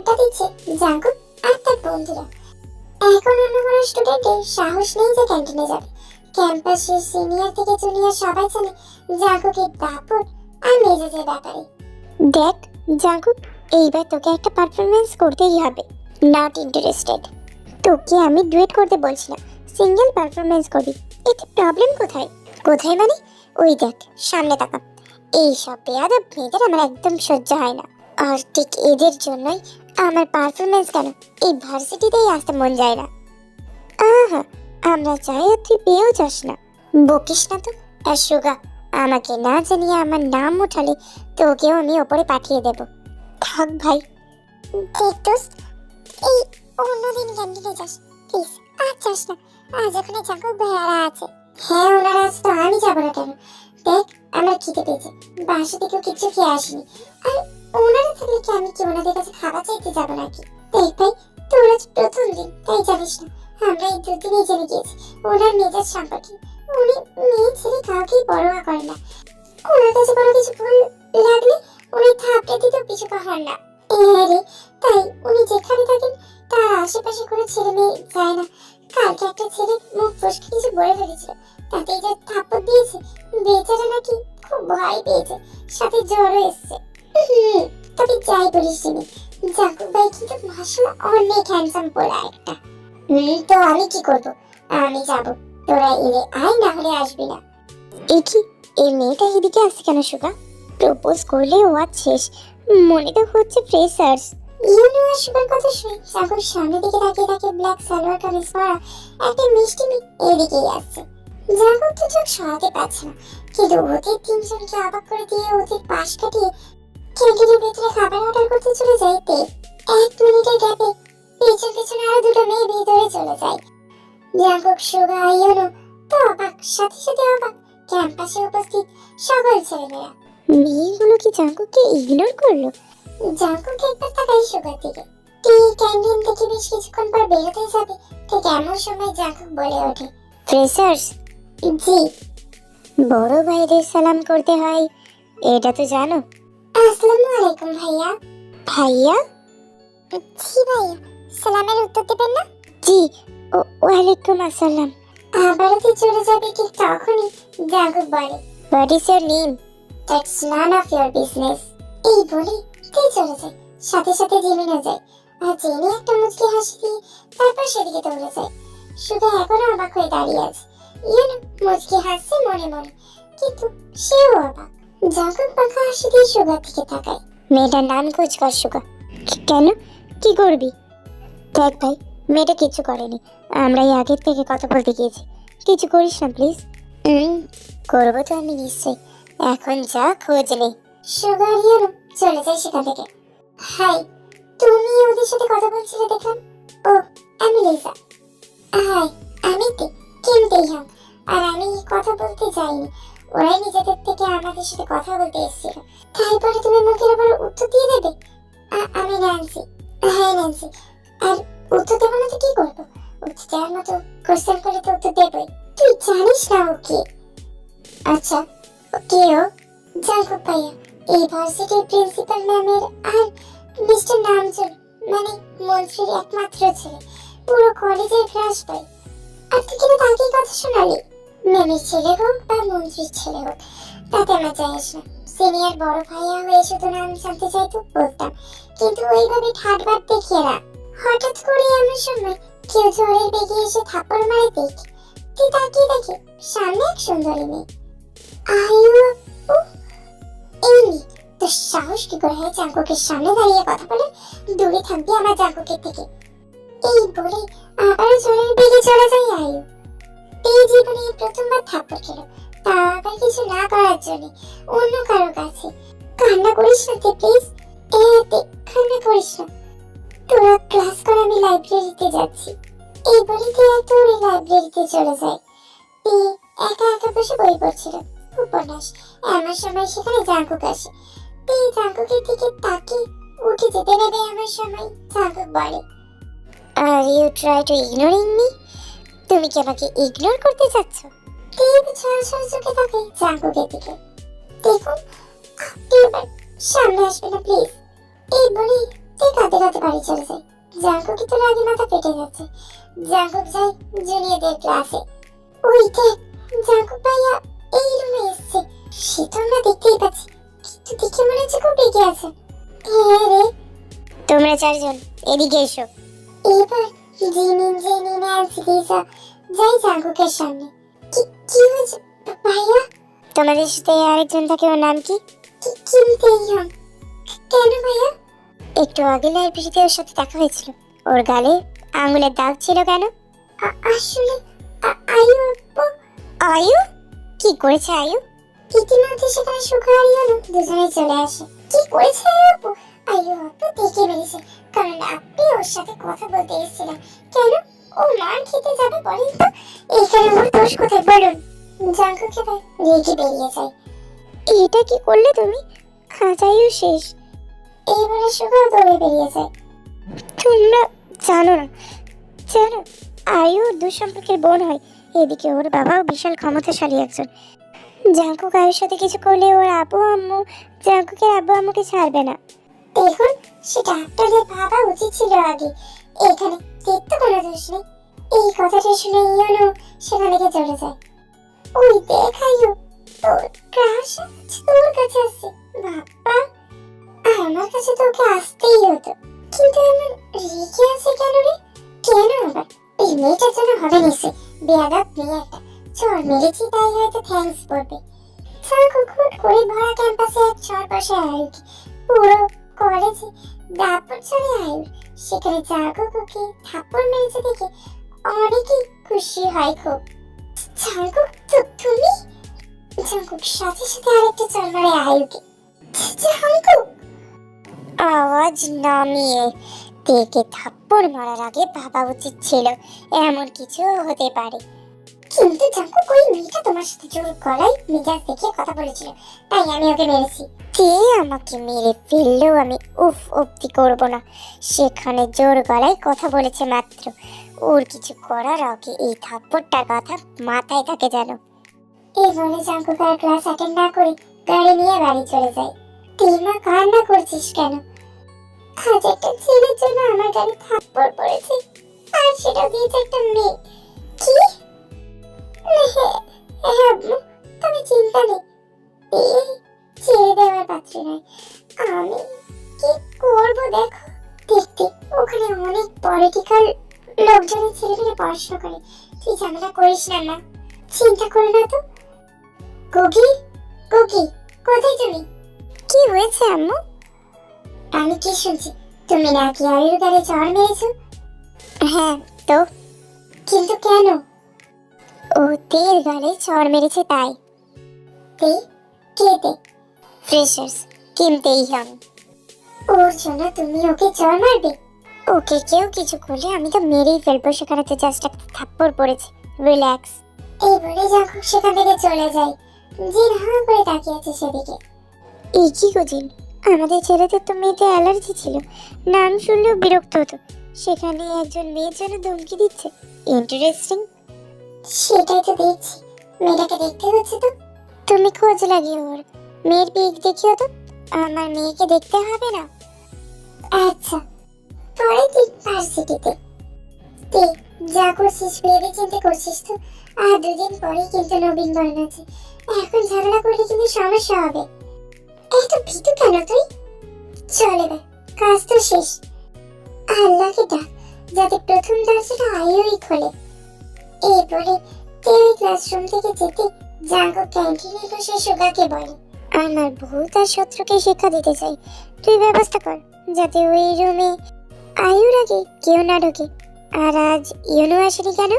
আড্ডা দিচ্ছে জাঙ্কুক আর তার বন্ধুরা এখন অন্য কোনো স্টুডেন্টের সাহস নেই যে ক্যান্টিনে যাবে। ক্যাম্পাসের সিনিয়র থেকে জুনিয়র সবাই জানে জাঙ্কুকের দাপট আর মেজাজের ব্যাপারে। দেখ জাঙ্কুক এইবার তোকে একটা পারফরমেন্স করতেই হবে। নট ইন্টারেস্টেড তোকে আমি ডুয়েট করতে বলছি না সিঙ্গেল পারফরমেন্স করবি। এতে প্রবলেম কোথায়? কোথায় মানে? ওই দেখ, সামনে তাকা এই সব বেয়াদব মেয়েদের আমার একদম সহ্য হয় না। আর ঠিক এদের জন্যই আমার পারফরমেন্স কেন? এই ভার্সিটিতেই আসতে মন যায় না। আহা, আমরা চাই তুই পেয়েও যাস না। বকিস না তো। আর সুগা, আমাকে না জানিয়ে আমার নাম উঠালে তোকেও আমি ওপরে পাঠিয়ে দেব। থাক ভাই। দেখ দোস্ত, এই অন্যদিন ক্যান্টিনে যাস। প্লিজ, আর যাস না। আজ ওখানে জাঙ্কুক ভাইয়ারা আছে। হ্যাঁ ওনারা আছে তো আমি যাব না কেন? দেখ, আমার খিদে পেয়েছে। বাসা থেকেও কিছু খেয়ে আসিনি। আর ওনারা থাকলে কি আমি কি ওনাদের কাছে খাবার চাইতে যাব নাকি? দেখ ভাই তোর আজ প্রথম দিন, তাই জানিস না? আমরা এই দুদিনই জেনে গিয়েছি, ওনার মেজাজ সম্পর্কে। উনি মেয়ে ছেলে কাউকেই পরোয়া করেন না। ওনার কাছে কোনো কিছু ভুল লাগলে উনি থাপড়ে দিতেও পিছু হন না। হ্যাঁ রে, তাই উনি যেখানে থাকেন, তার আশেপাশে কোনো ছেলে মেয়ে যায় না। কালকে একটা ছেলে মুখ ফসকে কিছু বলে ফেলেছিল। তাতে যে থাপ্পড় দিয়েছে, বেচারা নাকি খুব ভয় পেয়েছে, সাথে জ্বরও এসছে। হুম, তবে যাই বলিস তুমি জাকুব ভাই কিন্তু মাসাল্লাহ অনেক হ্যান্ডসাম পোলা একটা। তো আমি কি করব? আমি যাব। তোরা এলে আয় না হলে আসবি না। এ এই মেয়েটা এদিকে আসছে কেন সুগা? প্রপোজ করলে ও আজ শেষ। মনে তো হচ্ছে ফ্রেশার্স ইউনিভার্সিটির কথা শুনে জাকুব সামনের দিকে তাকিয়ে তাকিয়ে ব্ল্যাক সালোয়ার কামিজ পরা একটা মিষ্টি মেয়ে এদিকেই আসছে জাকুব তো চোখ সরাতে পারছে না। কিন্তু ওদের তিনজনকে অবাক করে দিয়ে ওদের পাশ কাটিয়ে ক্যান্টিনের ভেতরে খাবার অর্ডার করতে চলে যাইতে এক মিনিটের গ্যাপে পেছন পেছনে আরও দুটো মেয়ে ভেতরে চলে যায়। জাকুব সুগা ইউনো তো অবাক, সাথে সাথে অবাক। ক্যাম্পাসে উপস্থিত সকল ছেলেমেয়েরা। মেয়েগুলো কি জাঙ্কুককে ইগনোর করল? জাঙ্কুক একবার তাকাই সুগার দিকে। তুই ক্যান্টিন থেকে বেশ কিছুক্ষণ পর বেরোতে যাবে, ঠিক এমন সময় জাঙ্কুক বলে ওঠে ফ্রেশার্স জি। বড় ভাইদের সালাম করতে হয়, এটা তো জানো। আসসালামু আলাইকুম ভাইয়া। ভাইয়া? জি ভাইয়া সালামের উত্তর দেবেন না? জি ওয়ালাইকুম আসসালাম। আবারও তুই চলে যাবে ঠিক তখনই? জাঙ্কুক বলে what is your name that's none of your business এই বলে তুই চলে যায়? সাথে সাথে জিমিনে যায়। আর জেনে একটা মুচকি হাসি দিয়ে তারপর সেদিকে দৌড়ে যায়। শুধু এখনও অবাক হয়ে দাঁড়িয়ে আছে। ইয়েন মুচকি হাসছে মনে মনে। কিন্তু সেও অবাক। জাঙ্কুক পাখা হাসি দিয়ে সুগার দিকে তাকায় মেয়েটার নাম খোঁজ কর, সুগা। কেন? কি করবি? দেখ ভাই, মেয়েটা কিছু করেনি। আমরাই আগের থেকে কথা বলতে গিয়েছি। কিছু করিস না প্লিজ হুম করব তো আমি নিশ্চয়ই। এখন যা খোঁজ নে। সুগার ইয়েন চলে যায় সেখান থেকে। হাই, তুমি ওদের সাথে কথা বলছিলে দেখলাম? ও, আমি লিসা। হাই, আমি তে কিম তেইহাং আর আমি কথা বলতে যাইনি। ওরাই নিজেদের থেকে আমাদের সাথে কথা বলতে এসেছিল। তারপরে তুমি মুখের উপর উত্তর দিয়ে দেবে? আমি ন্যান্সি হ্যাঁ ন্যান্সি আর উত্তর দেবো না তো কি করব? উত্তর দেওয়ার মতো কোশ্চেন করে তো উত্তর দেবই। তুই জানিস না ও কে? আচ্ছা কে ও? ভাইয়া, এই ভার্সিটির প্রিন্সিপাল ম্যামের আর মিস্টার নামজুন মানে মন্ত্রীর একমাত্র ছেলে। পুরো কলেজের ক্রাশ পাই আর তুই কিন্তু তাকে কথা শোনালি ম্যামের ছেলে হোক বা মন্ত্রীর ছেলে হোক, তাতে আমার যায় আসে সিনিয়র বড় ভাইয়া হয়ে শুধু নাম জানতে চাইতো বলতাম। কিন্তু ওইভাবে ঠাটবাট দেখিয়ে না। হঠাৎ করে আমার সময় কেউ ঝড়ের বেগে এসে থাপ্পড় মারে দেখ। তুই তাকিয়ে দেখে, সামনে এক সুন্দরী মেয়ে। আয়ু এমনি তোর সাহস কি করে হয় জাঙ্কুকের সামনে দাঁড়িয়ে কথা বলে দূরে থাকবি আমার জাঙ্কুকের থেকে। এই বলে আবারও জোরের বেগে চলে যায় আয়ু। এই জীবনে প্রথমবার থাপ্পড় খেলো। তা আবার কিছু না করার জন্য অন্য কারও কাছে। কান্না করিস না তে প্লিজ এতে কান্না করিস না। তোরা ক্লাস করে আমি লাইব্রেরিতে যাচ্ছি। এই বলে তুই এত লাইব্রেরিতে চলে যায়। তুই একা একা বসে বই পড়ছিল। উপন্যাস। এমন সময় সেখানে জাঙ্কুক আসে। এই জাঙ্কুকের দিকে তাকিয়ে উঠে যেতে নেবে এমন সময় জাঙ্কুক বলে are you try to ignoring me তুমি কি আমাকে ইগনোর করতে চাচ্ছ? দেব সরাসরি চোখে তাকে জাঙ্কুকের দিকে দেখুন আপনি এবার সামনে আসবে না প্লিজ এই বলে ঠিক রাতে রাতে বাড়ি চলে যায়? জাঙ্কুকি তো রাগে মাথা ফেটে যাচ্ছে। জাঙ্কুক যায় জুনিয়রদের ক্লাসে ওইটা জাঙ্কুক ভাইয়া এই রুমে এসছে। সে তো আমরা দেখতেই পাচ্ছি। কিন্তু দেখে মনে হচ্ছে খুব রেগে আছে। হ্যাঁ রে। তোমরা চারজন এদিকে এসো। এবার জিমিন জেনি ন্যান্সি লিসা যাই জাঙ্কুকের সামনে। কি কি হয়েছে ভাইয়া? তোমাদের সাথে আরেকজন থাকে ওর নাম কি? কিম তেইয়ং কেন ভাইয়া? একটু আগে লাইব্রেরিতে ওর সাথে দেখা হয়েছিল। ওর গালে আঙুলের দাগ ছিল কেন? আসলে আয়ু আপু। আয়ু? কি করেছে আয়ু? ইতিমধ্যে সেখানে সুখা আর দুজনে চলে আসে। কি করেছে আয়ু দোষ কোথায়? বলুন। জাঙ্কুকে ভাই রেগে বেরিয়ে যায়। এটা কি করলে তুমি? আয়ু শেষ। এইবারে সুখা দৌড়ে বেরিয়ে যায়। তোমরা জানো না জানো আয়ু দুঃসম্পর্কের বোন হয়। এদিকে ওর বাবাও বিশাল ক্ষমতাশালী একজন। জাঙ্কুক আয়ুর সাথে কিছু করলে ওর আব্বু আম্মু জাঙ্কুকের আব্বু আম্মুকে ছাড়বে না। দেখুন সেটা আপনাদের ভাবা উচিত ছিল আগে। এখানে দেখতে কোনো দোষ নেই। এই কথাটা শুনে ইয়নো সেখান থেকে চলে যায়। ওই দেখাইও, তোর ক্রাশ তোর কাছে আসছে বাবা আমার কাছে তো ওকে আসতেই হতো। কিন্তু এমন রেখে আছে কেন রে? কেন আবার? এই মেয়েটার জন্য হবে নিশ্চয়। বেয়াদব মেয়ে একটা চর মেরেছি, তাই হয়তো থ্যাঙ্কস বলবে সাকুক হুট করে ভরা ক্যাম্পাসে এক বসে আয়ুকে পুরো কলেজে দাপট চলে আয়ুর সেখানে জাগকুকে থাপ্পড় মেরেছে দেখে অনেকেই খুশি হয় খুব জাগক তো তুমি? জাগক সাথে সাথে আরেকটা চল মারে আয়ুকে জাগক আওয়াজ নামিয়ে তেকে থাপ্পড় মারার আগে ভাবা উচিত ছিল এমন কিছু হতে পারে। কিন্তু জাগক ওই মেয়েটা তোমার সাথে জোর গলায় মেজাজ দেখে কথা বলেছিল। তাই আমি ওকে মেরেছি। কে আমাকে মেরে ফেললেও আমি উফ অব্দি করব না। সেখানে জোর গলায় কথা বলেছে মাত্র। ওর কিছু করার আগে এই থাপ্পড়টার কথা মাথায় থাকে যেন। এই বলে জাগক আর ক্লাস অ্যাটেন্ড না করে গাড়ি নিয়ে বাড়ি চলে যায়। টিমা কান্না করছিস কেন? আজ একটা ছেলের জন্য আমার গাড়ি থাপ্পড় পড়েছে। আর সেটা দিয়েছে একটা মেয়ে। কি? হ্যাঁ তবে চিন্তা নেই। এই ছেড়ে দেওয়ার পাত্র নয় আমি কি করব দেখো? দেখতে ওখানে অনেক পলিটিক্যাল লোকজনের ছেলেমেয়ে পড়াশোনা করে। তুই ঝামেলা করিস না মা চিন্তা করো না তো। কুকি কুকি, কোথায় তুমি? কি হয়েছে আম্মু? আমি কি শুনছি? তুমি নাকি আয়ুর গাড়ি চড় মেরেছো? হ্যাঁ তো। কিন্তু কেন? ও তেল গালে চড় মেরেছে তাই। তে, কে তে? ফ্রেশার্স কিনতেই হন ওর জন্য তুমি ওকে চড় মারবে? ওকে কেউ কিছু করলে আমি তো মেরেই ফেলব, সেখানে তো জাস্ট একটা থাপ্পড় পড়েছে। রিল্যাক্স এই বলে যখন সেখান থেকে চলে যায়, জিন হাঁ করে তাকিয়ে আছে সেদিকে। এই কি গজিন আমাদের ছেলেদের তো মেয়েতে অ্যালার্জি ছিল। নাম শুনলেও বিরক্ত হতো। সেখানে একজন মেয়ের জন্য ধমকি দিচ্ছে। ইন্টারেস্টিং সেটাই তো দেখছি। মেয়েটাকে দেখতে হচ্ছে তো। তুমি খোঁজ লাগিয়ে ওর। মেয়ের পিক দেখিও তো। আমার মেয়েকে দেখতে হবে না। আচ্ছা পরে তুই ভার্সিটিতে। তে যা করছিস ভেবে চিন্তে করছিস তো। আর দুদিন পরেই কিন্তু নবীন বরণ আছে এখন ঝামেলা করলে কিন্তু সমস্যা হবে। এত ভীতু কেন তুই? চল এবার কাজ তো শেষ। আল্লাহকে ডাক যাতে প্রথম দরজাটা আয়ুই খোলে। বলে তে ক্লাসরুম থেকে যেতে জাঙ্গো ক্যান্টিনে বসে সুগাকে বলে, আমার বউ তার শত্রুকে শিক্ষা দিতে চাই তুই ব্যবস্থা কর, যাতে ওই রুমে আয়ুর আগে কেউ না ঢোকে। আর আজ ইউনো আসেনি কেন?